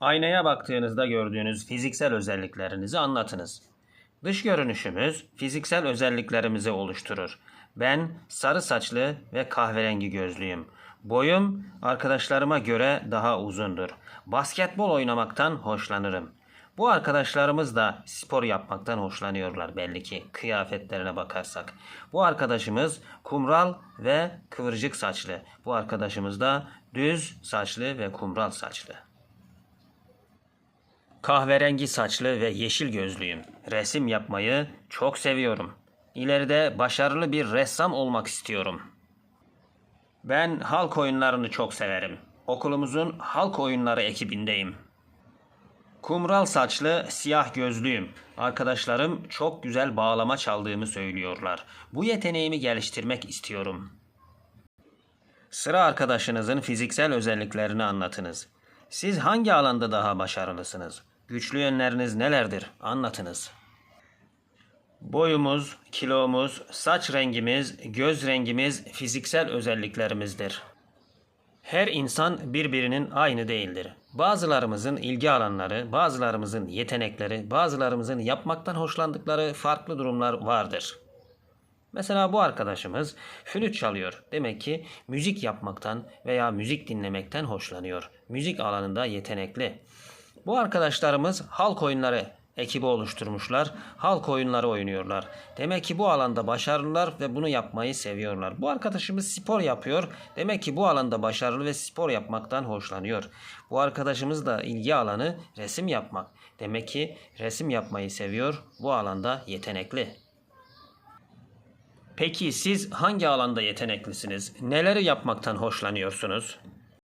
Aynaya baktığınızda gördüğünüz fiziksel özelliklerinizi anlatınız. Dış görünüşümüz fiziksel özelliklerimizi oluşturur. Ben sarı saçlı ve kahverengi gözlüyüm. Boyum arkadaşlarıma göre daha uzundur. Basketbol oynamaktan hoşlanırım. Bu arkadaşlarımız da spor yapmaktan hoşlanıyorlar belli ki kıyafetlerine bakarsak. Bu arkadaşımız kumral ve kıvırcık saçlı. Bu arkadaşımız da düz saçlı ve kumral saçlı. Kahverengi saçlı ve yeşil gözlüyüm. Resim yapmayı çok seviyorum. İleride başarılı bir ressam olmak istiyorum. Ben halk oyunlarını çok severim. Okulumuzun halk oyunları ekibindeyim. Kumral saçlı, siyah gözlüyüm. Arkadaşlarım çok güzel bağlama çaldığımı söylüyorlar. Bu yeteneğimi geliştirmek istiyorum. Sıra arkadaşınızın fiziksel özelliklerini anlatınız. Siz hangi alanda daha başarılısınız? Güçlü yönleriniz nelerdir? Anlatınız. Boyumuz, kilomuz, saç rengimiz, göz rengimiz fiziksel özelliklerimizdir. Her insan birbirinin aynı değildir. Bazılarımızın ilgi alanları, bazılarımızın yetenekleri, bazılarımızın yapmaktan hoşlandıkları farklı durumlar vardır. Mesela bu arkadaşımız flüt çalıyor. Demek ki müzik yapmaktan veya müzik dinlemekten hoşlanıyor. Müzik alanında yetenekli. Bu arkadaşlarımız halk oyunları ekibi oluşturmuşlar. Halk oyunları oynuyorlar. Demek ki bu alanda başarılılar ve bunu yapmayı seviyorlar. Bu arkadaşımız spor yapıyor. Demek ki bu alanda başarılı ve spor yapmaktan hoşlanıyor. Bu arkadaşımız da ilgi alanı resim yapmak. Demek ki resim yapmayı seviyor. Bu alanda yetenekli. Peki siz hangi alanda yeteneklisiniz? Neleri yapmaktan hoşlanıyorsunuz?